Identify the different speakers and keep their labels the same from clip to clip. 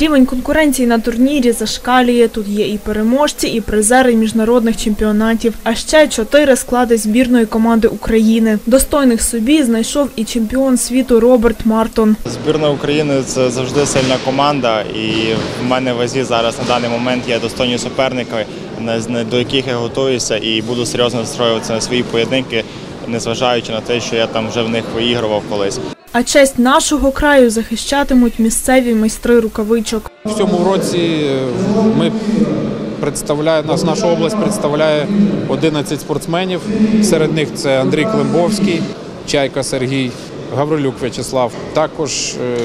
Speaker 1: Рівень конкуренції на турнірі зашкалює. Тут є і переможці, і призери міжнародних чемпіонатів, а ще чотири склади збірної команди України. Достойних собі знайшов і чемпіон світу Роберт Мартон.
Speaker 2: Збірна України це завжди сильна команда, і в мене в вазі зараз на даний момент є достойні суперники, до яких я готуюся і буду серйозно настроюватися на свої поєдинки, незважаючи на те, що я там вже в них виігрував колись.
Speaker 1: А честь нашого краю захищатимуть місцеві майстри рукавичок.
Speaker 3: В цьому році е, ми представляє нас, наша область представляє 11 спортсменів. Серед них це Андрій Климбовський, Чайка Сергій, Гаврилюк В'ячеслав, також е,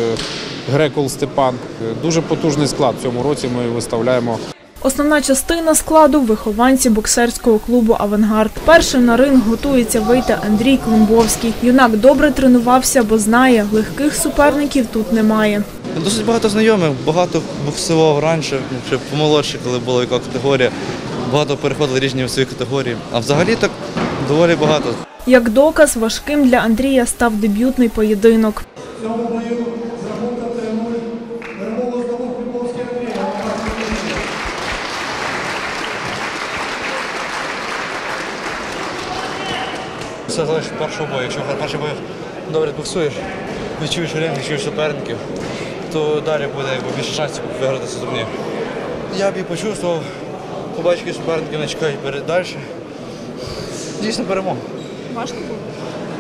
Speaker 3: Грекул Степан. Е, Дуже потужний склад в цьому році. Ми виставляємо
Speaker 1: Основна частина складу вихованці боксерського клубу Авангард. Першим на ринг готується вийти Андрій Климбовський. Юнак добре тренувався, бо знає, легких суперників тут немає.
Speaker 4: Досить багато знайомих, багато боксував раніше, ще помолодше, коли була яка категорія. Багато переходили різні весові категорії. А взагалі так доволі багато.
Speaker 1: Як доказ, важким для Андрія став дебютний поєдинок.
Speaker 4: Все залежить від першого бою. Якщо перший бой добре боксуєш, відчуєш ринг, відчуєш суперників, то далі буде більше шансів виграти цей турнір. Я б і почувствував, побачив, які суперники не чекають далі. Дійсно перемога.
Speaker 1: Важко було.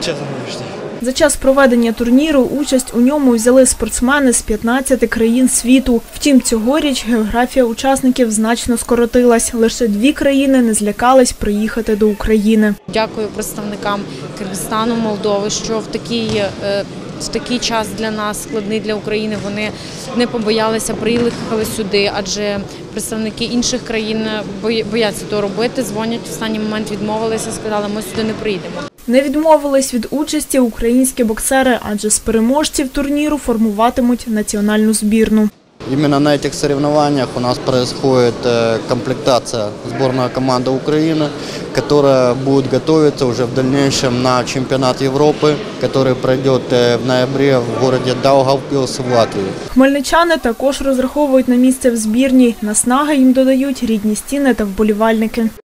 Speaker 4: Чесно вибачте.
Speaker 1: За час проведення турніру участь у ньому взяли спортсмени з 15 країн світу. Втім, цьогоріч географія учасників значно скоротилась. Лише дві країни не злякались приїхати до України.
Speaker 5: Дякую представникам Киргизстану, Молдови, що в такий, е, в такий час для нас складний для України. Вони не побоялися, приїхали сюди, адже представники інших країн бояться то робити. Дзвонять в останній момент, відмовилися, сказали, ми сюди не приїдемо.
Speaker 1: Не відмовились від участі українські боксери, адже з переможців турніру формуватимуть національну збірну.
Speaker 6: Именно на этих соревнованиях у нас происходит э, комплектация сборной команды Украины, которая будет готовиться уже в дальнейшем на чемпионат Европы, который пройдет э, в ноябре в городе Даугавпилс в Латвии.
Speaker 1: Хмельничани також розраховують на місце в збірній. Наснаги їм додають рідні стіни та вболівальники.